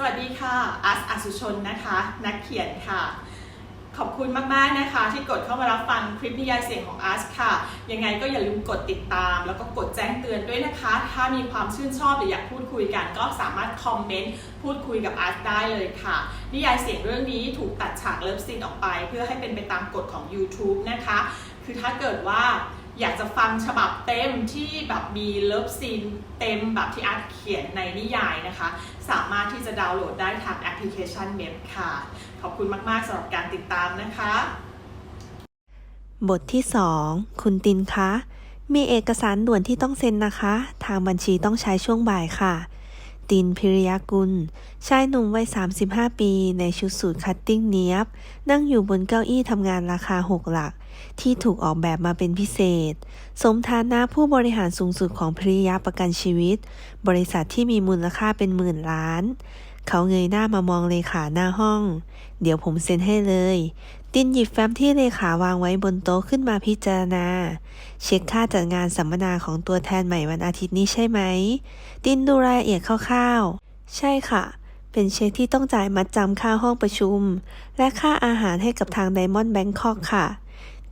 สวัสดีค่ะอัสอสุชนนะคะ นักเขียนค่ะ ขอบคุณมากๆนะคะ ที่กดเข้ามารับฟังคลิปนิยายเสียงของอัสค่ะ ยังไงก็อย่าลืมกดติดตาม แล้วก็กดแจ้งเตือนด้วยนะคะ ถ้ามีความชื่นชอบหรืออยากพูดคุยกัน ก็สามารถคอมเมนต์พูดคุยกับอัสได้เลยค่ะ นิยายเสียงเรื่องนี้ถูกตัดฉากเลิฟซีนออกไป เพื่อให้เป็นไปตามกฎของ YouTube นะคะ คือถ้าเกิดว่า อยากจะฟังฉบับเต็มที่แบบมีเลิฟซีนเต็มแบบที่อาร์ตเขียนในนิยายนะคะ สามารถที่จะดาวน์โหลดได้ทางแอปพลิเคชันเมมค่ะ ขอบคุณมาก ๆสำหรับการติดตามนะคะ บทที่ 2 คุณตินคะ มีเอกสารด่วนที่ต้องเซ็นนะคะ ทางบัญชีต้องใช้ช่วงบ่ายค่ะ ติน พิริยกุล ชายหนุ่มวัย 35 ปี ในชุดสูทคัตติ้งเนียบ นั่งอยู่บนเก้าอี้ทำงานราคา 6 หลัก ที่ถูกออกแบบมาเป็นพิเศษ สมฐานะผู้บริหารสูงสุดของพิริยาประกันชีวิต บริษัทที่มีมูลค่าเป็นหมื่นล้าน เขาเงยหน้ามามองเลขาหน้าห้อง เดี๋ยวผมเซ็นให้เลย ตินหยิบแฟ้มที่เลขาวางไว้บนโต๊ะขึ้นมาพิจารณา เช็คค่าจัดงานสัมมนาของตัวแทนใหม่วันอาทิตย์นี้ใช่ไหม ตินดูรายละเอียดคร่าวๆ ใช่ค่ะ เป็นเช็คที่ต้องจ่ายมัดจำค่าห้องประชุม และค่าอาหารให้กับทางไดมอนด์แบงคอกค่ะ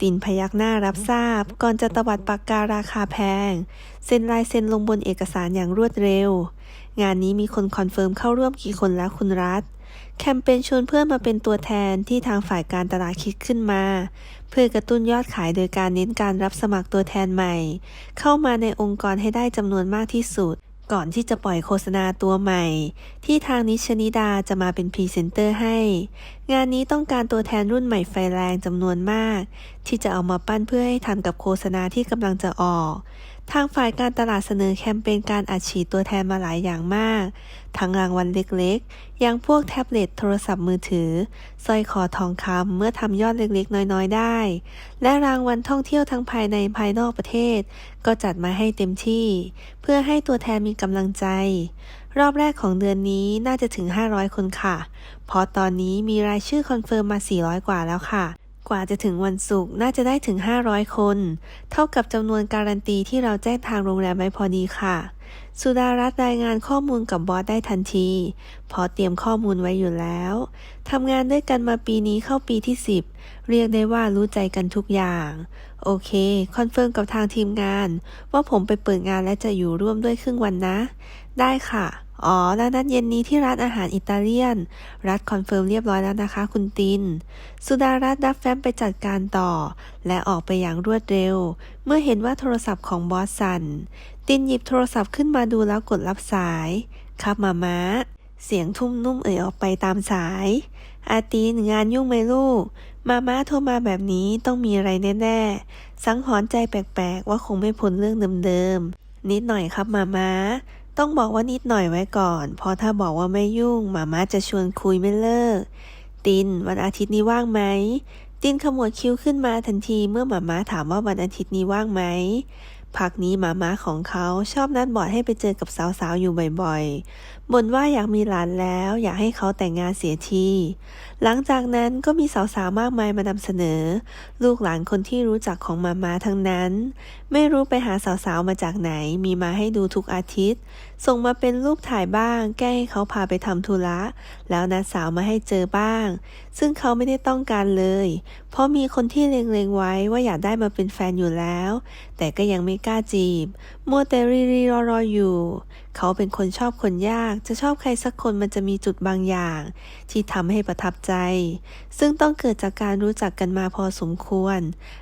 ตินพยักหน้ารับทราบ ก่อนจะตวัดปากการาคาแพง เซ็นลายเซ็นลงบนเอกสารอย่างรวดเร็ว งานนี้มีคนคอนเฟิร์มเข้าร่วมกี่คนแล้วคุณรัฐ แคมเปญชวนเพื่อนมาเป็นตัวแทนที่ทางฝ่ายการตลาดคิดขึ้นมา เพื่อกระตุ้นยอดขายโดยการเน้นการรับสมัครตัวแทนใหม่ เข้ามาในองค์กรให้ได้จำนวนมากที่สุด ก่อนที่จะปล่อยโฆษณาตัวใหม่ ที่ทางนิชนิดาจะมาเป็นพรีเซนเตอร์ให้ งานนี้ต้องการตัวแทนรุ่นใหม่ไฟแรงจำนวนมาก ที่จะเอามาปั้นเพื่อให้ทันกับโฆษณาที่กำลังจะออก ทางฝ่ายการตลาดเสนอแคมเปญการอัดฉีดตัวแทนมาหลายอย่างมาก ทั้งรางวัลเล็กๆ อย่างพวกแท็บเล็ตโทรศัพท์มือถือสร้อยคอทองคำเมื่อทำยอดเล็กๆ น้อยๆ ได้ และรางวัลท่องเที่ยวทั้งภายในภายนอกประเทศ ก็จัดมาให้เต็มที่ เพื่อให้ตัวแทนมีกำลังใจ รอบแรกของเดือนนี้น่าจะถึง 500 คนค่ะ เพราะตอนนี้มีรายชื่อคอนเฟิร์มมา 400 กว่าแล้วค่ะ กว่าจะถึงวันศุกร์น่าจะได้ถึง 500 คน เท่ากับจำนวนการันตีที่เราแจ้งทางโรงแรมไว้พอดีค่ะ สุดารัตน์รายงานข้อมูลกับบอสได้ทันทีเพราะเตรียมข้อมูลไว้อยู่แล้ว ทำงานด้วยกันมาปีนี้เข้าปีที่ 10 เรียกได้ว่ารู้ใจกันทุกอย่าง โอเค คอนเฟิร์มกับทางทีมงาน ว่าผมไปเปิดงานและจะอยู่ร่วมด้วยครึ่งวันนะ ได้ค่ะ อ๋อแล้วนัดเย็นนี้ที่ร้านอาหารอิตาเลียน รัฐคอนเฟิร์มเรียบร้อยแล้วนะคะ คุณติน สุดารัตน์รับแฟ้มไปจัดการต่อ และออกไปอย่างรวดเร็ว เมื่อเห็นว่าโทรศัพท์ของบอสสั่นตินหยิบโทรศัพท์ขึ้นมาดูแล้วกดรับสาย ครับมาม้า เสียงทุ่มนุ่มเอ่ยออกไปตามสาย อาตินงานยุ่งไหมลูก มาม้าโทรมาแบบนี้ต้องมีอะไรแน่ๆ สังหรณ์ใจแปลกๆ ว่าคงไม่พ้นเรื่องเดิมๆนิดหน่อยครับมาม้า ต้องบอกว่านิดหน่อยไว้ก่อน เพราะถ้าบอกว่าไม่ยุ่งมาม่าจะชวนคุยไม่เลิก ตินวันอาทิตย์นี้ว่างไหม ตินขมวดคิ้วขึ้นมาทันทีเมื่อหมาม้าถามว่าวันอาทิตย์นี้ว่างไหมพักนี้หมาม้าของเขาชอบนัดบอดให้ไปเจอกับสาวๆอยู่บ่อยๆบ่นว่าอยากมีหลานแล้ว อยากให้เขาแต่งงานเสียที หลังจากนั้นก็มีสาวๆมากมายมานำเสนอ ลูกหลานคนที่รู้จักของมามาทั้งนั้น ไม่รู้ไปหาสาวๆมาจากไหน มีมาให้ดูทุกอาทิตย์ ส่งมาเป็นรูปถ่ายบ้าง แก้ให้เขาพาไปทำธุระ แล้วนัดสาวมาให้เจอบ้าง ซึ่งเขาไม่ได้ต้องการเลย เพราะมีคนที่เล็งๆไว้ว่าอยากได้มาเป็นแฟนอยู่แล้ว แต่ก็ยังไม่กล้าจีบมัวแต่รีรีรอรออยู่ เขาเป็นคนชอบคนยากจะชอบใครสักคนมันจะมีจุดบางอย่าง ที่ทำให้ประทับใจ ซึ่งต้องเกิดจากการรู้จักกันมาพอสมควร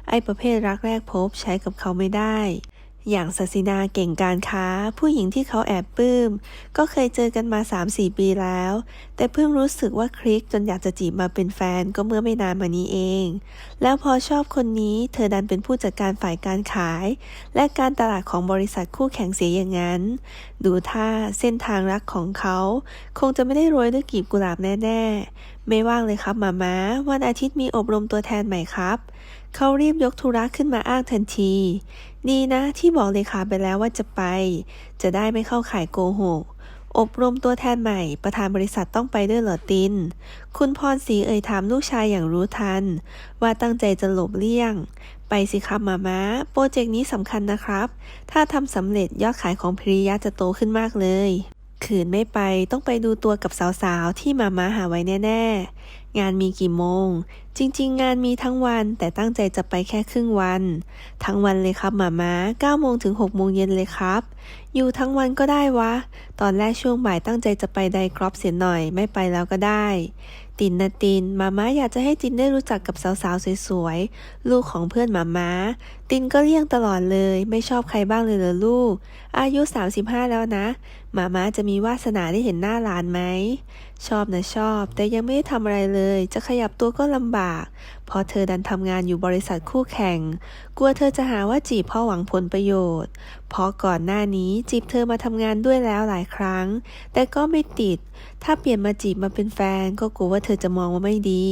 ไอ้ประเภทรักแรกพบใช้กับเขาไม่ได้ อย่างศาสินาเก่งการค้า ผู้หญิงที่เขาแอบปลื้ม ก็เคยเจอกันมา 3-4 ปีแล้ว แต่เพิ่งรู้สึกว่าคลิกจนอยากจะจีบมาเป็นแฟนก็เมื่อไม่นานมานี้เอง แล้วพอชอบคนนี้เธอดันเป็นผู้จัดการฝ่ายการขาย และการตลาดของบริษัทคู่แข่งเสียอย่างนั้น ดูท่าเส้นทางรักของเขา คงจะไม่ได้โรยด้วยกีบกุหลาบแน่ ๆ ไม่ว่างเลยครับหมาม้าวันอาทิตย์มีอบรมตัวแทนใหม่ครับ เขารีบยกธุระขึ้นมาอ้างทันที ดีนะที่บอกเลขาไปแล้วว่าจะไป จะได้ไม่เข้าข่ายโกหก อบรมตัวแทนใหม่ ประธานบริษัทต้องไปด้วยเหรอติน คุณพรศรีเอ่ยถามลูกชายอย่างรู้ทัน ว่าตั้งใจจะหลบเลี่ยง ไปสิครับมาม้า โปรเจกต์นี้สำคัญนะครับ ถ้าทำสำเร็จยอดขายของพิริยะจะโตขึ้นมากเลยขืนไม่ไปต้องไปดูตัวกับสาวๆ ที่มาม้าหาไว้แน่ ๆ งานมีกี่โมง จริง ๆ งานมีทั้งวัน แต่ตั้งใจจะไปแค่ครึ่งวัน ทั้งวันเลยครับหมาม้า9โมงถึง6โมงเย็นเลยครับ อยู่ทั้งวันก็ได้วะ ตอนแรกช่วงบ่ายตั้งใจจะไปไดกรอบเสียหน่อย ไม่ไปแล้วก็ได้ ตินนะตินมาม้าอยากจะให้ตินได้รู้จักกับสาวๆสวยๆ ลูกของเพื่อนหมาม้าตินก็เลี่ยงตลอดเลย ไม่ชอบใครบ้างเลยเหรอลูก อายุ 35 แล้วนะหมาม้าจะมีวาสนาได้เห็นหน้าหลานไหม ชอบนะชอบ แต่ยังไม่ได้ทำอะไรเลย จะขยับตัวก็ลำบากเพราะเธอดันทำงานอยู่บริษัทคู่แข่ง กลัวเธอจะหาว่าจีบเพ่อหวังผลประโยชน์ เพราะก่อนหน้านี้จีบเธอมาทำงานด้วยแล้วหลายครั้ง แต่ก็ไม่ติด ถ้าเปลี่ยนมาจีบมาเป็นแฟน ก็กลัวว่าเธอจะมองว่าไม่ดี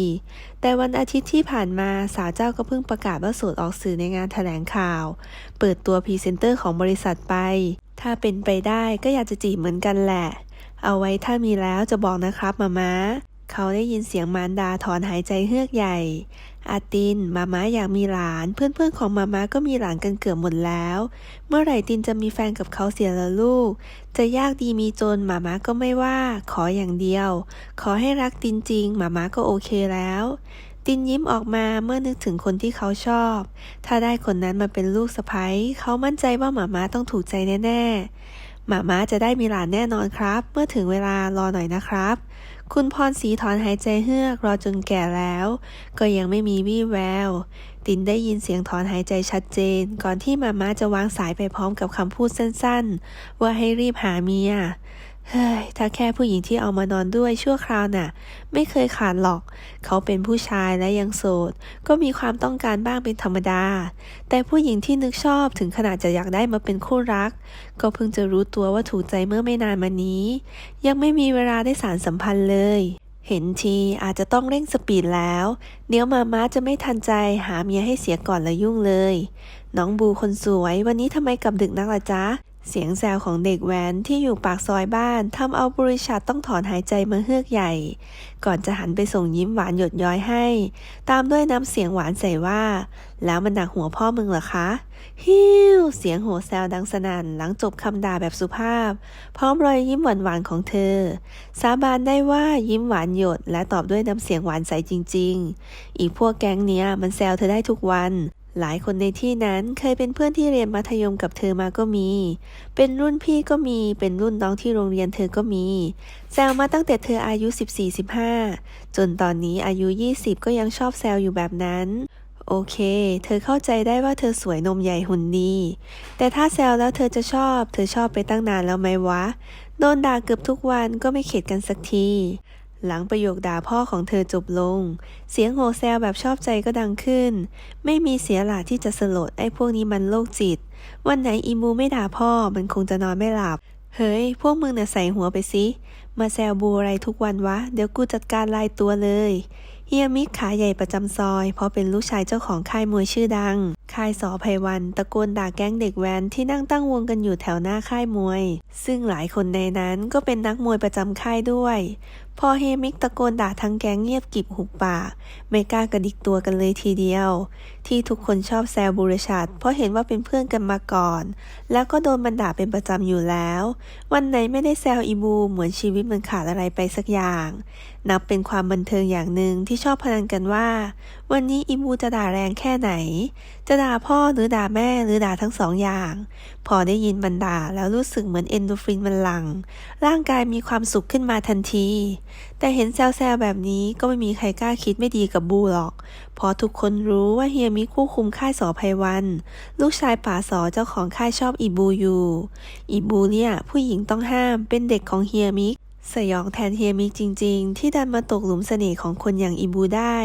แต่วันอาทิตย์ที่ผ่านมาสาวเจ้าก็เพิ่งประกาศว่าโสดออกสื่อในงานแถลงข่าว เปิดตัวพรีเซนเตอร์ของบริษัทไป ถ้าเป็นไปได้ก็อยากจะจีบเหมือนกันแหละ เอาไว้ถ้ามีแล้วจะบอกนะครับมาม้า เขาได้ยินเสียงมารดาถอนหายใจเฮือกใหญ่ อาติน มาม้าอยากมีหลาน เพื่อนๆของมาม้าก็มีหลานกันเกือบหมดแล้ว เมื่อไหร่ตินจะมีแฟนกับเขาเสียละลูก จะยากดีมีจนมาม้าก็ไม่ว่า ขออย่างเดียว ขอให้รักตินจริงมาม้าก็โอเคแล้ว ตินยิ้มออกมาเมื่อนึกถึงคนที่เขาชอบ ถ้าได้คนนั้นมาเป็นลูกสะใภ้เขามั่นใจว่าหมาม้าต้องถูกใจแน่ๆหมาม้าจะได้มีหลานแน่นอนครับ เมื่อถึงเวลารอหน่อยนะครับ คุณพรศรีถอนหายใจเฮือกรอจนแก่แล้ว ก็ยังไม่มีวี่แวว ตินได้ยินเสียงถอนหายใจชัดเจน ก่อนที่มาม่าจะวางสายไปพร้อมกับคำพูดสั้นๆ ว่าให้รีบหาเมีย เฮ้ย ถ้าแค่ผู้หญิงที่เอามานอนด้วยชั่วคราวน่ะ ไม่เคยขาดหรอก เขาเป็นผู้ชายและยังโสด ก็มีความต้องการบ้างเป็นธรรมดา แต่ผู้หญิงที่นึกชอบถึงขนาดจะอยากได้มาเป็นคู่รัก ก็เพิ่งจะรู้ตัวว่าถูกใจเมื่อไม่นานมานี้ ยังไม่มีเวลาได้สารสัมพันธ์เลย เห็นทีอาจจะต้องเร่งสปีดแล้ว เดี๋ยวมาม้าจะไม่ทันใจหาเมียให้เสียก่อนละยุ่งเลย น้องบูคนสวย วันนี้ทำไมกลับดึกนักล่ะจ๊ะ เสียงแซวของเด็กแว้นที่อยู่ปากซอยบ้านทำเอาบริษัทต้องถอนหายใจมาเฮือกใหญ่ ก่อนจะหันไปส่งยิ้มหวานหยดย้อยให้ ตามด้วยน้ำเสียงหวานใส่ว่า แล้วมันหนักหัวพ่อมึงเหรอคะ ฮิวเสียงโหแซวดังสนั่นหลังจบคำด่าแบบสุภาพ พร้อมรอยยิ้มหวานๆของเธอ สาบานได้ว่ายิ้มหวานหยด และตอบด้วยน้ำเสียงหวานใสจริง ๆ อีกพวกแก๊งเนี้ยมันแซวเธอได้ทุกวัน หลายคนในที่นั้นเคยเป็นเพื่อนที่เรียนมัธยมกับเธอมาก็มี เป็นรุ่นพี่ก็มี เป็นรุ่นน้องที่โรงเรียนเธอก็มี แซวมาตั้งแต่เธออายุ 14-15 จนตอนนี้อายุ 20 ก็ยังชอบแซวอยู่แบบนั้น โอเค เธอเข้าใจได้ว่าเธอสวยนมใหญ่หุ่นดี แต่ถ้าแซวแล้วเธอจะชอบ เธอชอบไปตั้งนานแล้วไหมวะ โดนด่าเกือบทุกวันก็ไม่เข็ดกันสักที หลังประโยคด่าพ่อของเธอจบลง เสียงโหแซวแบบชอบใจก็ดังขึ้น ไม่มีเสียหลาที่จะสลดไอ้พวกนี้มันโรคจิต วันไหนอีมูไม่ด่าพ่อมันคงจะนอนไม่หลับ เฮ้ย พวกมึงน่ะใส่หัวไปสิ มาแซวบูอะไรทุกวันวะ เดี๋ยวกูจัดการลายตัวเลยเฮียมิกขาใหญ่ประจำซอย เพราะเป็นลูกชายเจ้าของค่ายมวยชื่อดัง ค่ายสอไพวันตะโกนด่าแก๊งเด็กแว้นที่นั่งตั้งวงกันอยู่แถวหน้าค่ายมวย ซึ่งหลายคนในนั้นก็เป็นนักมวยประจำค่ายด้วยพอเฮมิกตะโกนด่าทั้งแก๊งเงียบกิบหุบปากไม่กล้ากระดิกตัวกันเลยทีเดียว ที่ทุกคนชอบแซวบุรชัด เพราะเห็นว่าเป็นเพื่อนกันมาก่อน แล้วก็โดนมันด่าเป็นประจำอยู่แล้ว วันไหนไม่ได้แซวอีบูเหมือนชีวิตมันขาดอะไรไปสักอย่าง นับเป็นความบันเทิงอย่างหนึ่งที่ชอบพนันกันว่า วันนี้อีบูจะด่าแรงแค่ไหน จะด่าพ่อหรือด่าแม่หรือด่าทั้งสองอย่าง พอได้ยินมันด่าแล้วรู้สึกเหมือนเอนโดรฟินมันหลัง ร่างกายมีความสุขขึ้นมาทันที แต่เห็นแซวๆแบบนี้ก็ไม่มีใครกล้าคิดไม่ดีกับบูหรอกเพราะทุกคนรู้ว่าเฮียมิคู่คุมค่ายสอไพวัน ลูกชายป่าสอเจ้าของค่ายชอบอีบูอยู่ อีบูเนี่ยผู้หญิงต้องห้ามเป็นเด็กของเฮียมิก สยองแทนเฮียมิกจริง ๆ ที่ดันมาตกหลุมเสน่ห์ของคนอย่างอีบูได้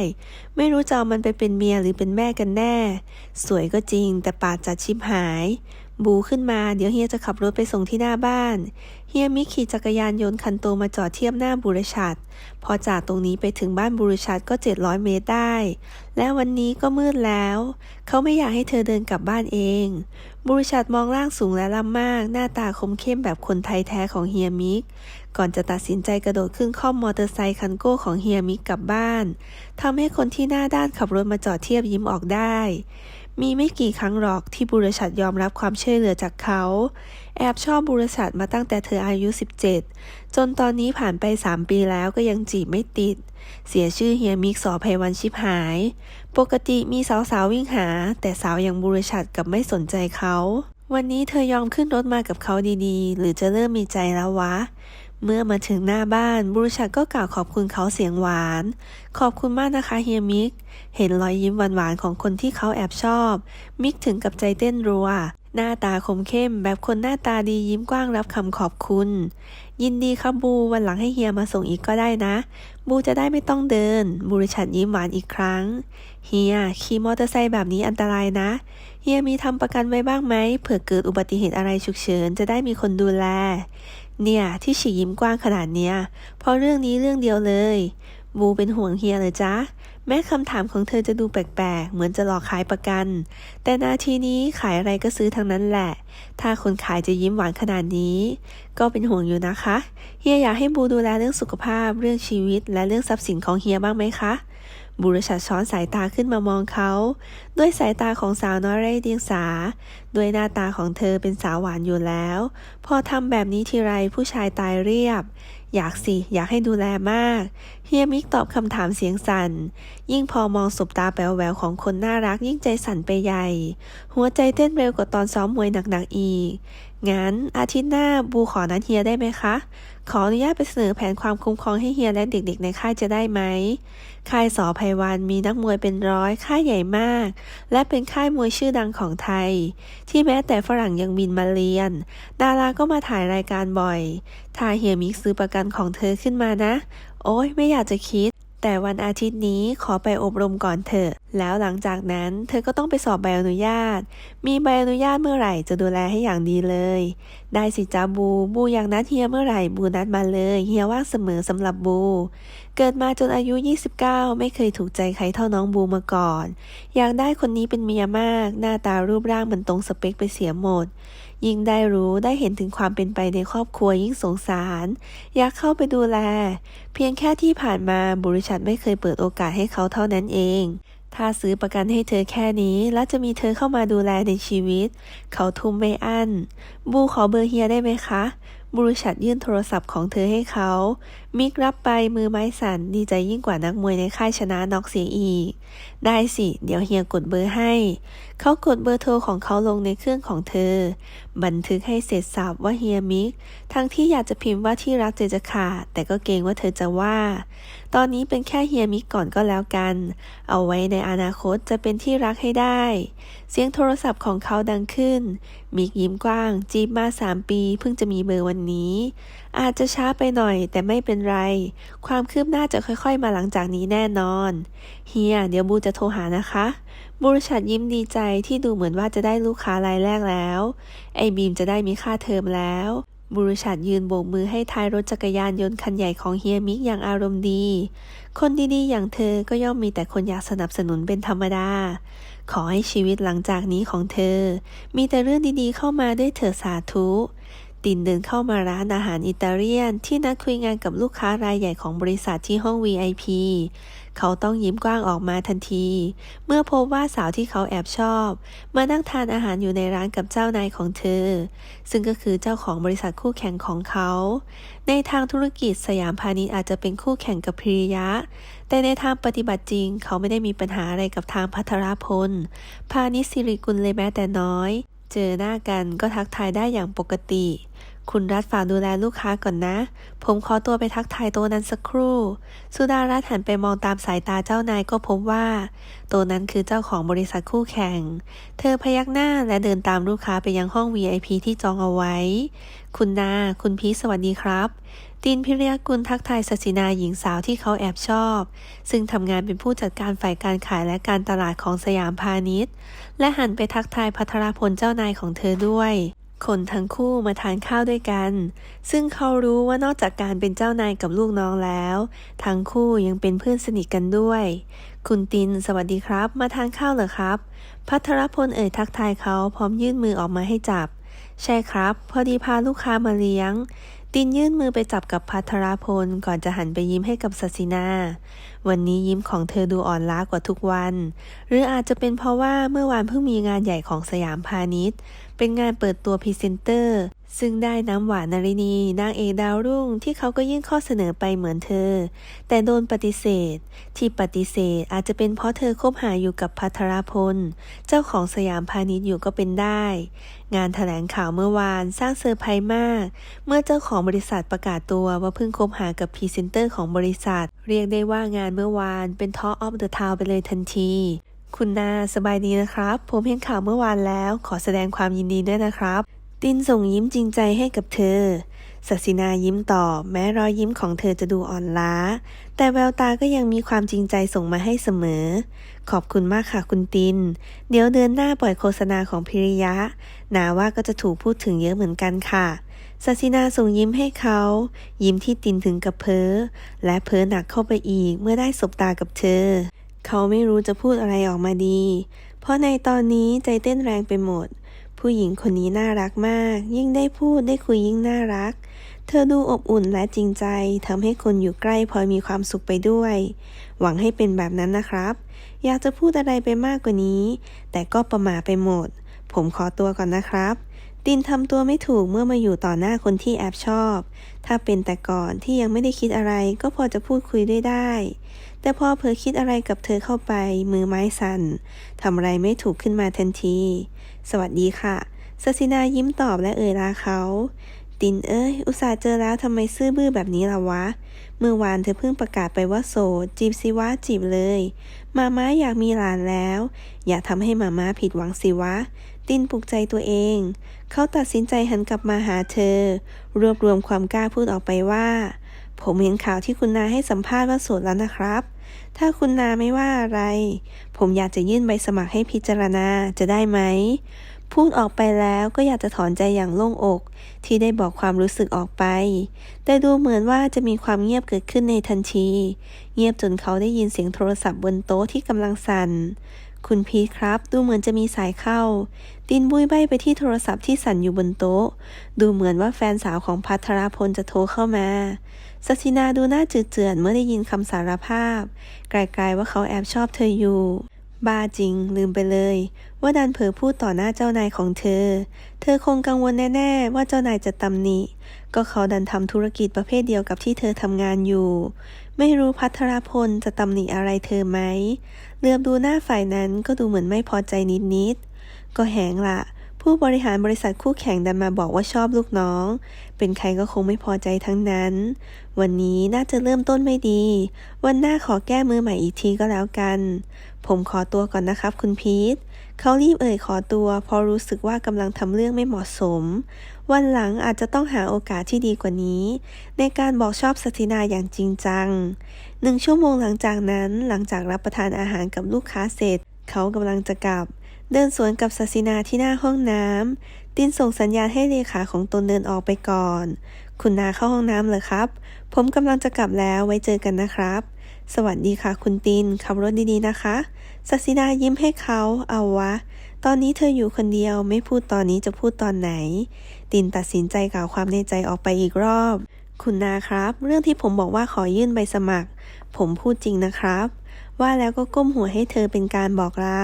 ไม่รู้จะเอามันไปเป็นเมียหรือเป็นแม่กันแน่ สวยก็จริงแต่ปาดจัดชิบหาย บูขึ้นมาเดี๋ยวเฮียจะขับรถไปส่งที่หน้าบ้าน เฮียมิกขี่จักรยานยนต์คันโตมาจอดเทียบหน้าบุรชัด พอจากตรงนี้ไปถึงบ้านบุรชัดก็ 700 เมตรได้ และวันนี้ก็มืดแล้ว เขาไม่อยากให้เธอเดินกลับบ้านเอง บุรชัดมองร่างสูงและล่ำมาก หน้าตาคมเข้มแบบคนไทยแท้ของเฮียมิก ก่อนจะตัดสินใจกระโดดขึ้นข้อมมอเตอร์ไซค์คันโก้ของเฮียมิกกลับบ้านทำให้คนที่หน้าด้านขับรถมาจอดเทียบยิ้มออกได้ มีไม่กี่ครั้งหรอกที่บุรชัดยอมรับความช่วยเหลือจากเขา แอบชอบบุรชัดมาตั้งแต่เธออายุ 17 จนตอนนี้ผ่านไป 3 ปีแล้วก็ยังจีบไม่ติด เสียชื่อเฮียมิกสอภัยวันชิบหาย ปกติมีสาวๆวิ่งหา แต่สาวอย่างบุรชัดกับไม่สนใจเขาวันนี้เธอยอมขึ้นรถมากับเขาดีๆ หรือจะเริ่มมีใจแล้ววะ เมื่อมาถึงหน้าบ้านบุรชัดก็กล่าวขอบคุณเขาเสียงหวาน ขอบคุณมากนะคะเฮียมิก เห็นรอยยิ้มหวานๆของคนที่เขาแอบชอบ มิกถึงกับใจเต้นรัว หน้าตาคมเข้มแบบคนหน้าตาดียิ้มกว้างรับคำขอบคุณ ยินดีครับบูวันหลังให้เฮียมาส่งอีกก็ได้นะ บูจะได้ไม่ต้องเดินบุรชัดยิ้มหวานอีกครั้ง เฮียขี่มอเตอร์ไซค์แบบนี้อันตรายนะเฮียมีทำประกันไว้บ้างไหมเผื่อเกิดอุบัติเหตุอะไรฉุกเฉินจะได้มีคนดูแล เนี่ย ที่ฉียิ้มกว้างขนาดเนี้ยเพราะเรื่องนี้เรื่องเดียวเลย บูเป็นห่วงเฮียเลยจ๊ะแม้คำถามของเธอจะดูแปลกๆ เหมือนจะหลอกขายประกัน แต่นาทีนี้ขายอะไรก็ซื้อทั้งนั้นแหละ ถ้าคนขายจะยิ้มหวานขนาดนี้ ก็เป็นห่วงอยู่นะคะ เฮียอยากให้บูดูแลเรื่องสุขภาพ เรื่องชีวิต และเรื่องทรัพย์สินของเฮียบ้างไหมคะ บุรชัดช้อนสายตาขึ้นมามองเขา ด้วยสายตาของสาวน้อยไร้เดียงสา ด้วยหน้าตาของเธอเป็นสาวหวานอยู่แล้ว พอทำแบบนี้ทีไรผู้ชายตายเรียบ อยากสิ อยากให้ดูแลมาก เฮียมิกตอบคำถามเสียงสั่น ยิ่งพอมองสบตาแป๋วแหววของคนน่ารักยิ่งใจสั่นไปใหญ่ หัวใจเต้นเร็วกว่าตอนซ้อมมวยหนักๆอีก งั้นอาทิตย์หน้าบูขอนัดเฮียได้ไหมคะ ขออนุญาตไปเสนอแผนความคุ้มครองให้เฮียและเด็กๆ ในค่ายจะได้ไหม ค่ายสอภัยวันมีนักมวยเป็นร้อย ค่ายใหญ่มาก และเป็นค่ายมวยชื่อดังของไทย ที่แม้แต่ฝรั่งยังบินมาเรียน ดาราก็มาถ่ายรายการบ่อย ถ้าเฮียมิกซื้อประกันของเธอขึ้นมานะ โอ้ยไม่อยากจะคิด แต่วันอาทิตย์นี้ขอไปอบรมก่อนเถอะ แล้วหลังจากนั้นเธอก็ต้องไปสอบใบอนุญาต มีใบอนุญาตเมื่อไหร่จะดูแลให้อย่างดีเลย ได้สิจ้าบูบูอย่ากนัดเฮียเมื่อไหร่บูนัดมาเลย เฮียว่างเสมอสำหรับบู เกิดมาจนอายุ 29 ไม่เคยถูกใจใครเท่าน้องบูมาก่อน อยากได้คนนี้เป็นเมียมาก หน้าตารูปร่างมือนตรงสเปคไปเสียหมด ยิ่งได้รู้ได้เห็นถึงความเป็นไปในครอบครัวยิ่งสงสาร อยากเข้าไปดูแล เพียงแค่ที่ผ่านมาบริษัทไม่เคยเปิดโอกาสให้เขาเท่านั้นเอง ถ้าซื้อประกันให้เธอแค่นี้ แล้วจะมีเธอเข้ามาดูแลในชีวิต เขาทุ่มไม่อั้น บูขอเบอร์เฮียได้ไหมคะบริษัทยื่นโทรศัพท์ของเธอให้เขา มิกรับไปมือไม้สั่นดีใจยิ่งกว่านักมวยในค่ายชนะน็อกเสียอีก ได้สิ เดี๋ยวเฮียกดเบอร์ให้ เขากดเบอร์โทรของเขาลงในเครื่องของเธอ บันทึกให้เสร็จสับว่าเฮียมิก ทั้งที่อยากจะพิมพ์ว่าที่รักเจจะขาดแต่ก็เกรงว่าเธอจะว่า ตอนนี้เป็นแค่เฮียมิกก่อนก็แล้วกัน เอาไว้ในอนาคตจะเป็นที่รักให้ได้ เสียงโทรศัพท์ของเขาดังขึ้น มิกยิ้มกว้าง จีบมาสามปี เพิ่งจะมีเบอร์วันนี้อาจจะช้าไปหน่อยแต่ไม่เป็นไร ความคืบหน้าจะค่อยๆ มาหลังจากนี้แน่นอน เฮีย เดี๋ยวบูจะโทรหานะคะ บริษัทยิ้มดีใจที่ดูเหมือนว่าจะได้ลูกค้ารายแรกแล้ว ไอ้บีมจะได้มีค่าเทอมแล้ว บริษัทยืนโบกมือให้ท้ายรถจักรยานยนต์คันใหญ่ของเฮียมิกอย่างอารมณ์ดี คนดีๆ อย่างเธอก็ย่อมมีแต่คนอยากสนับสนุนเป็นธรรมดา ขอให้ชีวิตหลังจากนี้ของเธอ มีแต่เรื่องดีๆเข้ามาด้วยเถิดสาธุ ตินเดินเข้ามาร้านอาหารอิตาเลียน ที่นัดคุยงานกับลูกค้ารายใหญ่ของบริษัทที่ห้อง VIP เขาต้องยิ้มกว้างออกมาทันที เมื่อพบว่าสาวที่เขาแอบชอบ มานั่งทานอาหารอยู่ในร้านกับเจ้านายของเธอ ซึ่งก็คือเจ้าของบริษัทคู่แข่งของเขา ในทางธุรกิจสยามพาณิชย์อาจจะเป็นคู่แข่งกับพิริยะ แต่ในทางปฏิบัติจริง เขาไม่ได้มีปัญหาอะไรกับทางพัทรพล พาณิชย์สิริกุลเลยแม้แต่น้อย เจอหน้ากันก็ทักทายได้อย่างปกติ คุณรัฐฝากดูแลลูกค้าก่อนนะ ผมขอตัวไปทักทายโตัวนั้นสักครู่ สุดารัตหันไปมองตามสายตาเจ้านายก็พบว่าตัวนั้นคือเจ้าของบริษัทคู่แข่ง เธอพยักหน้าและเดินตามลูกค้าไปยังห้อง VIP ที่จองเอาไว้ คุณนา คุณพีสวัสดีครับ ตินพิริยกุลทักทายศศินาหญิงสาวที่เขาแอบชอบ ซึ่งทำงานเป็นผู้จัดการฝ่ายการขายและการตลาดของสยามพาณิชย์ และหันไปทักทายพัทรพลเจ้านายของเธอด้วย คนทั้งคู่มาทานข้าวด้วยกัน ซึ่งเขารู้ว่านอกจากการเป็นเจ้านายกับลูกน้องแล้ว ทั้งคู่ยังเป็นเพื่อนสนิทกันด้วย คุณตินสวัสดีครับ มาทานข้าวเหรอครับ พัทรพลเอ่ยทักทายเขาพร้อมยื่นมือออกมาให้จับ ใช่ครับ พอดีพาลูกค้ามาเลี้ยง ตินยื่นมือไปจับกับพัทรพลก่อนจะหันไปยิ้มให้กับศศินา วันนี้ยิ้มของเธอดูอ่อนล้ากว่าทุกวัน หรืออาจจะเป็นเพราะว่าเมื่อวานเพิ่งมีงานใหญ่ของสยามพาณิชย์ เป็นงานเปิดตัวพรีเซนเตอร์ ซึ่งได้น้ำหวานนรินีนางเอกดาวรุ่งที่เขาก็ยื่นข้อเสนอไปเหมือนเธอ แต่โดนปฏิเสธ ที่ปฏิเสธอาจจะเป็นเพราะเธอคบหาอยู่กับพัทรพล เจ้าของสยามพาณิชย์อยู่ก็เป็นได้ งานแถลงข่าวเมื่อวานสร้างเซอร์ไพรส์มาก เมื่อเจ้าของบริษัทประกาศตัวว่าเพิ่งคบหากับพรีเซนเตอร์ของบริษัท เรียกได้ว่างานเมื่อวานเป็น Talk of the Town ไปเลยทันที คุณนาสบายดีนะครับ ผมเห็นข่าวเมื่อวานแล้ว ขอแสดงความยินดีด้วยนะครับ ตินส่งยิ้มจริงใจให้กับเธอศศินายิ้มตอบแม้รอยยิ้มของเธอจะดูอ่อนล้า แต่แววตาก็ยังมีความจริงใจส่งมาให้เสมอ ขอบคุณมากค่ะคุณติน เดี๋ยวเดือนหน้าปล่อยโฆษณาของพิริยะ นาว่าก็จะถูกพูดถึงเยอะเหมือนกันค่ะ ศศินาส่งยิ้มให้เขา ยิ้มที่ตินถึงกับเพอและเพอหนักเข้าไปอีกเมื่อได้สบตากับเธอ เขาไม่รู้จะพูดอะไรออกมาดี เพราะในตอนนี้ใจเต้นแรงไปหมด ผู้หญิงคนนี้น่ารักมาก ยิ่งได้พูดได้คุยยิ่งน่ารัก เธอดูอบอุ่นและจริงใจทำให้คนอยู่ใกล้พลอยมีความสุขไปด้วย หวังให้เป็นแบบนั้นนะครับ อยากจะพูดอะไรไปมากกว่านี้ แต่ก็ประหมาไปหมด ผมขอตัวก่อนนะครับ ตินทำตัวไม่ถูกเมื่อมาอยู่ต่อหน้าคนที่แอบชอบ ถ้าเป็นแต่ก่อนที่ยังไม่ได้คิดอะไรก็พอจะพูดคุยด้ได้ แต่พอเผลอคิดอะไรกับเธอเข้าไป มือไม้สั่นทำอะไรไม่ถูกขึ้นมาทันที สวัสดีค่ะศศินายิ้มตอบและเอ่ยลาเขา ตินเอ้ย อุตส่าห์เจอแล้วทำไมซื่อบื้อแบบนี้ล่ะวะ เมื่อวานเธอเพิ่งประกาศไปว่าโสด จีบสิวะจีบเลย มาม่าอยากมีหลานแล้ว อย่าทำให้มาม่าผิดหวังสิวะ ตินปลุกใจตัวเอง เขาตัดสินใจหันกลับมาหาเธอ รวบรวมความกล้าพูดออกไปว่า ผมเห็นข่าวที่คุณนาให้สัมภาษณ์ว่าโสดแล้วนะครับ ถ้าคุณนาไม่ว่าอะไร ผมอยากจะยื่นใบสมัครให้พิจารณาจะได้ไหม พูดออกไปแล้วก็อยากจะถอนใจอย่างโล่งอก ที่ได้บอกความรู้สึกออกไป แต่ดูเหมือนว่าจะมีความเงียบเกิดขึ้นในทันที เงียบจนเขาได้ยินเสียงโทรศัพท์บนโต๊ะที่กำลังสั่นคุณพีทครับ ดูเหมือนจะมีสายเข้า ตินบุยใบไปที่โทรศัพท์ที่สั่นอยู่บนโต๊ะ ดูเหมือนว่าแฟนสาวของพัทรพลจะโทรเข้ามาสัชินาดูหน้าจืดเจือนเมื่อได้ยินคำสารภาพ ไกลๆว่าเขาแอบชอบเธออยู่ บ้าจริง ลืมไปเลย ว่าดันเผลอพูดต่อหน้าเจ้านายของเธอ เธอคงกังวลแน่ๆ ว่าเจ้านายจะตำหนิ ก็เขาดันทำธุรกิจประเภทเดียวกับที่เธอทำงานอยู่ ไม่รู้พัทรพลจะตำหนิอะไรเธอไหมเลือบดูหน้าฝ่ายนั้นก็ดูเหมือนไม่พอใจนิดๆ ก็แหงละผู้บริหารบริษัทคู่แข่งดันมาบอกว่าชอบลูกน้อง เป็นใครก็คงไม่พอใจทั้งนั้น วันนี้น่าจะเริ่มต้นไม่ดี วันหน้าขอแก้มือใหม่อีกทีก็แล้วกัน ผมขอตัวก่อนนะครับคุณพีทเขารีบเอ่ยขอตัวเพราะรู้สึกว่ากำลังทำเรื่องไม่เหมาะสม วันหลังอาจจะต้องหาโอกาสที่ดีกว่านี้ ในการบอกชอบสถินาอย่างจริงจัง หนึ่งชั่วโมงหลังจากนั้นหลังจากรับประทานอาหารกับลูกค้าเสร็จ เขากำลังจะกลับ เดินสวนกับศศินาที่หน้าห้องน้ำตินส่งสัญญาณให้เลขาของตนเดินออกไปก่อน คุณนาเข้าห้องน้ำเหรอครับ ผมกำลังจะกลับแล้วไว้เจอกันนะครับ สวัสดีค่ะคุณตินขับรถดีๆนะคะศศินายิ้มให้เขาเอาวะ ตอนนี้เธออยู่คนเดียวไม่พูดตอนนี้จะพูดตอนไหน ตินตัดสินใจกล่าวความในใจออกไปอีกรอบ คุณนาครับ เรื่องที่ผมบอกว่าขอยื่นใบสมัคร ผมพูดจริงนะครับว่าแล้วก็ก้มหัวให้เธอเป็นการบอกลา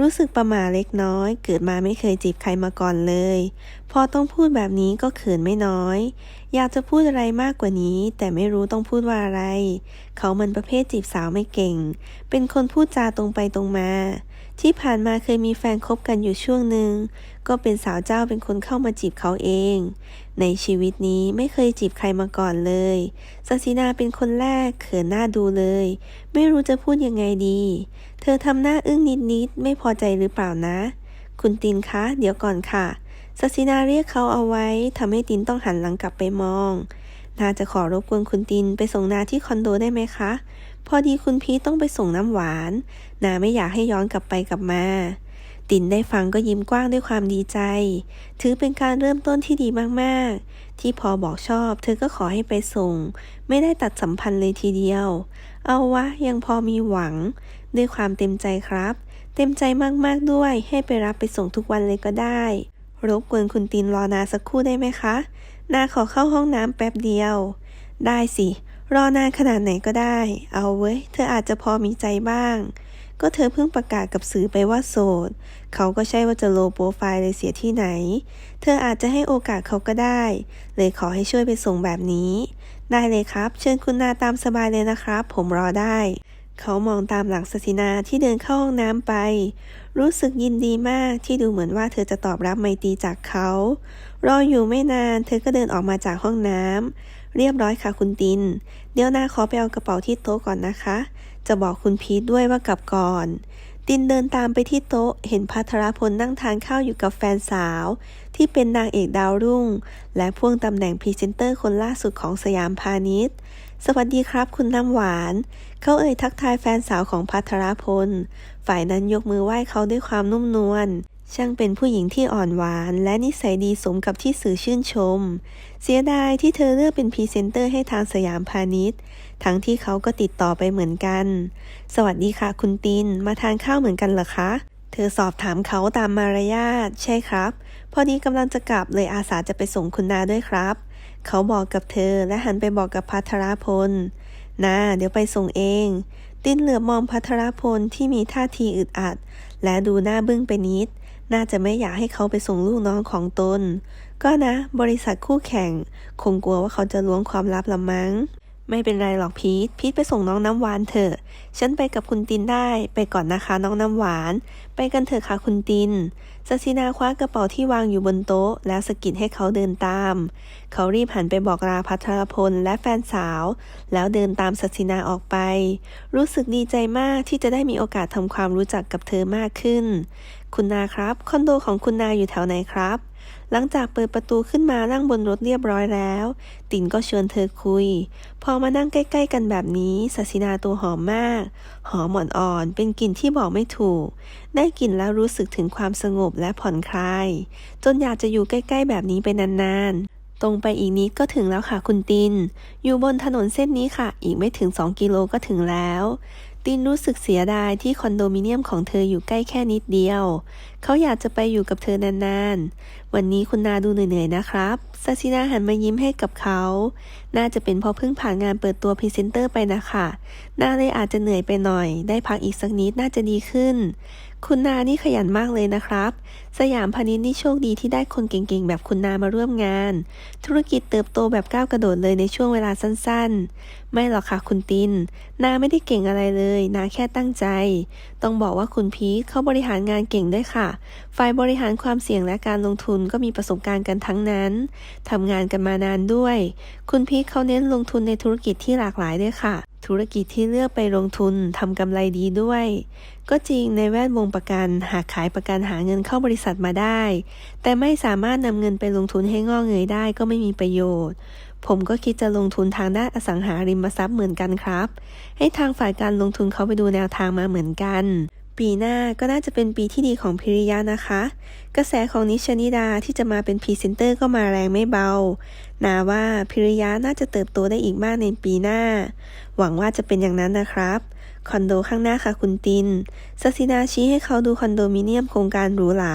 รู้สึกประมาเล็กน้อย เกิดมาไม่เคยจีบใครมาก่อนเลย พอต้องพูดแบบนี้ก็เขินไม่น้อย อยากจะพูดอะไรมากกว่านี้ แต่ไม่รู้ต้องพูดว่าอะไร เขามันประเภทจีบสาวไม่เก่ง เป็นคนพูดจาตรงไปตรงมา ที่ผ่านมาเคยมีแฟนคบกันอยู่ช่วงหนึ่ง ก็เป็นสาวเจ้าเป็นคนเข้ามาจีบเขาเอง ในชีวิตนี้ไม่เคยจีบใครมาก่อนเลยสัสินาเป็นคนแรกเขินหน้าดูเลย ไม่รู้จะพูดยังไงดี เธอทำหน้าอึ้งนิดๆ ไม่พอใจหรือเปล่านะ คุณตินคะ เดี๋ยวก่อนค่ะสัสินาเรียกเขาเอาไว้ทำให้ตินต้องหันหลังกลับไปมองนาจะขอรบกวนคุณตินไปส่งนาที่คอนโดได้ไหมคะ พอดีคุณพีทต้องไปส่งน้ำหวาน นาไม่อยากให้ย้อนกลับไปกลับมา ตินได้ฟังก็ยิ้มกว้างด้วยความดีใจ ถือเป็นการเริ่มต้นที่ดีมากๆ ที่พอบอกชอบ เธอก็ขอให้ไปส่ง ไม่ได้ตัดสัมพันธ์เลยทีเดียว เอาวะ ยังพอมีหวัง ด้วยความเต็มใจครับ เต็มใจมากๆด้วย ให้ไปรับไปส่งทุกวันเลยก็ได้ รบกวนคุณตินรอนาสักครู่ได้ไหมคะ นาขอเข้าห้องน้ำแป๊บเดียว ได้สิ รอนานขนาดไหนก็ได้ เอาเว้ย เธออาจจะพอมีใจบ้าง ก็เธอเพิ่งประกาศกับสื่อไปว่าโสด เขาก็ใช่ว่าจะโลโปรไฟล์เลยเสียที่ไหน เธออาจจะให้โอกาสเขาก็ได้ เลยขอให้ช่วยไปส่งแบบนี้ ได้เลยครับ เชิญคุณนาตามสบายเลยนะครับ ผมรอได้ เขามองตามหลังสศินาที่เดินเข้าห้องน้ำไป รู้สึกยินดีมากที่ดูเหมือนว่าเธอจะตอบรับไมตรีจากเขา รออยู่ไม่นานเธอก็เดินออกมาจากห้องน้ำเรียบร้อยค่ะคุณติน เดี๋ยวนาขอไปเอากระเป๋าที่โต๊ะก่อนนะคะ จะบอกคุณพีทด้วยว่ากลับก่อน ตินเดินตามไปที่โต๊ะ เห็นพัทรพลนั่งทานข้าวอยู่กับแฟนสาว ที่เป็นนางเอกดาวรุ่ง และพ่วงตำแหน่งพรีเซนเตอร์คนล่าสุดของสยามพาณิชย์ สวัสดีครับคุณน้ำหวาน เขาเอ่ยทักทายแฟนสาวของพัทรพล ฝ่ายนั้นยกมือไหว้เขาด้วยความนุ่มนวลช่างเป็นผู้หญิงที่อ่อนหวาน และนิสัยดีสมกับที่สื่อชื่นชม เสียดายที่เธอเลือกเป็นพรีเซนเตอร์ให้ทางสยามพาณิชย์ ทั้งที่เขาก็ติดต่อไปเหมือนกัน สวัสดีค่ะคุณติน มาทานข้าวเหมือนกันเหรอคะ เธอสอบถามเขาตามมารยาท ใช่ครับ พอดีกำลังจะกลับเลยอาสาจะไปส่งคุณนาด้วยครับ เขาบอกกับเธอและหันไปบอกกับพัทรพลนาเดี๋ยวไปส่งเอง ตินเหลือบมองพัทรพลที่มีท่าทีอึดอัด และดูหน้าบึ้งไปนิด น่าจะไม่อยากให้เขาไปส่งลูกน้องของตน ก็นะ บริษัทคู่แข่ง คงกลัวว่าเขาจะล้วงความลับละมั้ง ไม่เป็นไรหรอกพีท พีทไปส่งน้องน้ำหวานเถอะ ฉันไปกับคุณตินได้ ไปก่อนนะคะน้องน้ำหวาน ไปกันเถอะค่ะคุณตินสัชินาคว้ากระเป๋าที่วางอยู่บนโต๊ะ แล้วสะกิดให้เขาเดินตาม เขารีบหันไปบอกลาพัทรพลและแฟนสาว แล้วเดินตามสัชินาออกไป รู้สึกดีใจมากที่จะได้มีโอกาสทำความรู้จักกับเธอมากขึ้น คุณนาครับ คอนโดของคุณนาอยู่แถวไหนครับ หลังจากเปิดประตูขึ้นมานั่งบนรถเรียบร้อยแล้ว ตินก็ชวนเธอคุย พอมานั่งใกล้ ๆ กันแบบนี้สัสินาตัวหอมมาก หอมอ่อนๆเป็นกลิ่นที่บอกไม่ถูก ได้กลิ่นแล้วรู้สึกถึงความสงบและผ่อนคลาย จนอยากจะอยู่ใกล้ ๆ แบบนี้ไปนานๆ ตรงไปอีกนิดก็ถึงแล้วค่ะคุณติน อยู่บนถนนเส้นนี้ค่ะ อีกไม่ถึง 2 กิโลก็ถึงแล้ว ตินรู้สึกเสียดายที่คอนโดมิเนียมของเธออยู่ใกล้แค่นิดเดียว เขาอยากจะไปอยู่กับเธอนานๆ วันนี้คุณนาดูเหนื่อยๆนะครับซาชินาหันมายิ้มให้กับเขา น่าจะเป็นเพราะเพิ่งผ่านงานเปิดตัวพรีเซนเตอร์ไปนะคะน่าเลยอาจจะเหนื่อยไปหน่อย ได้พักอีกสักนิดน่าจะดีขึ้น คุณนานี่ขยันมากเลยนะครับ สยามพาณิชย์นี่โชคดีที่ได้คนเก่งๆ แบบคุณนามาร่วมงาน ธุรกิจเติบโตแบบก้าวกระโดดเลยในช่วงเวลาสั้นๆ ไม่หรอกค่ะคุณติน นาไม่ได้เก่งอะไรเลย นาแค่ตั้งใจ ต้องบอกว่าคุณพีทเขาบริหารงานเก่งด้วยค่ะ ฝ่ายบริหารความเสี่ยงและการลงทุนก็มีประสบการณ์กันทั้งนั้นทำงานกันมานานด้วย คุณพีทเขาเน้นลงทุนในธุรกิจที่หลากหลายด้วยค่ะ ธุรกิจที่เลือกไปลงทุนทำกำไรดีด้วย ก็จริงในแวดวงประกันหากขายประกันหาเงินเข้าบริษัทมาได้ แต่ไม่สามารถนำเงินไปลงทุนให้งอกเงยได้ก็ไม่มีประโยชน์ ผมก็คิดจะลงทุนทางด้านอสังหาริมทรัพย์เหมือนกันครับ ให้ทางฝ่ายการลงทุนเขาไปดูแนวทางมาเหมือนกัน ปีหน้าก็น่าจะเป็นปีที่ดีของพิริยะนะคะ กระแสของนิชนิดาที่จะมาเป็นพรีเซนเตอร์ก็มาแรงไม่เบา นาว่าพิริยะน่าจะเติบโตได้อีกมากในปีหน้า หวังว่าจะเป็นอย่างนั้นนะครับ คอนโดข้างหน้าค่ะคุณตินสัสินาชี้ให้เขาดูคอนโดมิเนียมโครงการหรูหรา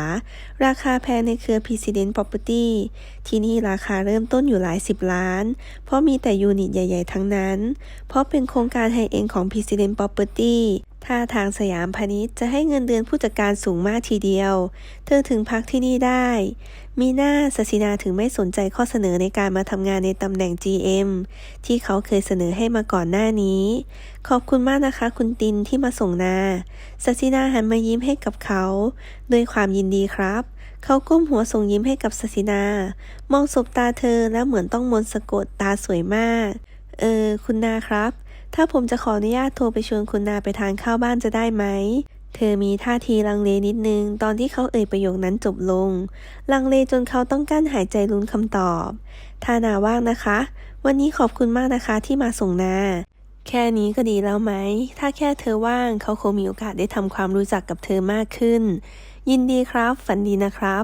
ราคาแพงในเครือ President Property ที่นี่ราคาเริ่มต้นอยู่หลายสิบล้าน เพราะมีแต่ยูนิตใหญ่ ๆ ทั้งนั้น เพราะเป็นโครงการไฮเอ็นของ President Property ถ้าทางสยามพาณิชย์จะให้เงินเดือนผู้จัดการสูงมากทีเดียว เธอถึงพักที่นี่ได้ มีหน้าสศินาถึงไม่สนใจข้อเสนอในการมาทำงานในตำแหน่ง GM ที่เขาเคยเสนอให้มาก่อนหน้านี้ ขอบคุณมากนะคะคุณตินที่มาส่งนาสศินาหันมายิ้มให้กับเขาด้วยความยินดีครับ เขาก้มหัวส่งยิ้มให้กับสศินา มองสบตาเธอแล้วเหมือนต้องมนสะกดตาสวยมาก เออ คุณนาครับ ถ้าผมจะขออนุญาตโทรไปชวนคุณนาไปทานข้าวบ้านจะได้ไหม เธอมีท่าทีลังเลนิดนึง ตอนที่เขาเอ่ยประโยคนั้นจบลง ลังเลจนเขาต้องกั้นหายใจลุ้นคำตอบถ้านาว่างนะคะ วันนี้ขอบคุณมากนะคะที่มาส่งนาแค่นี้ก็ดีแล้วไหม ถ้าแค่เธอว่างเขาคงมีโอกาสได้ทำความรู้จักกับเธอมากขึ้น ยินดีครับ ฝันดีนะครับ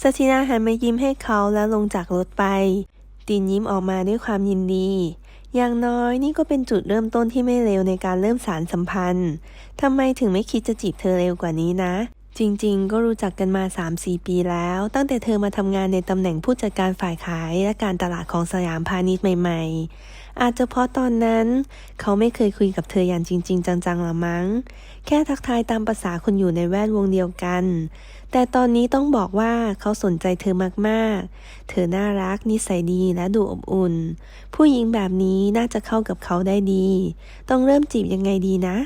สชินาหันมายิ้มให้เขาแล้วลงจากรถไป ตินยิ้มออกมาด้วยความยินดี อย่างน้อยนี่ก็เป็นจุดเริ่มต้นที่ไม่เลวในการเริ่มสารสัมพันธ์ทำไมถึงไม่คิดจะจีบเธอเร็วกว่านี้นะ จริงๆ ก็รู้จักกันมา 3-4 ปีแล้ว ตั้งแต่เธอมาทำงานในตำแหน่งผู้จัดการฝ่ายขายและการตลาดของสยามพาณิชย์ใหม่ ๆ อาจจะเพราะตอนนั้น เขาไม่เคยคุยกับเธออย่างจริง ๆ จังๆละมั้ง แค่ทักทายตามภาษาคนอยู่ในแวดวงเดียวกัน แต่ตอนนี้ต้องบอกว่าเขาสนใจเธอมากๆ เธอน่ารักนิสัยดีและดูอบอุ่น ผู้หญิงแบบนี้น่าจะเข้ากับเขาได้ดี ต้องเริ่มจีบยังไงดีนะ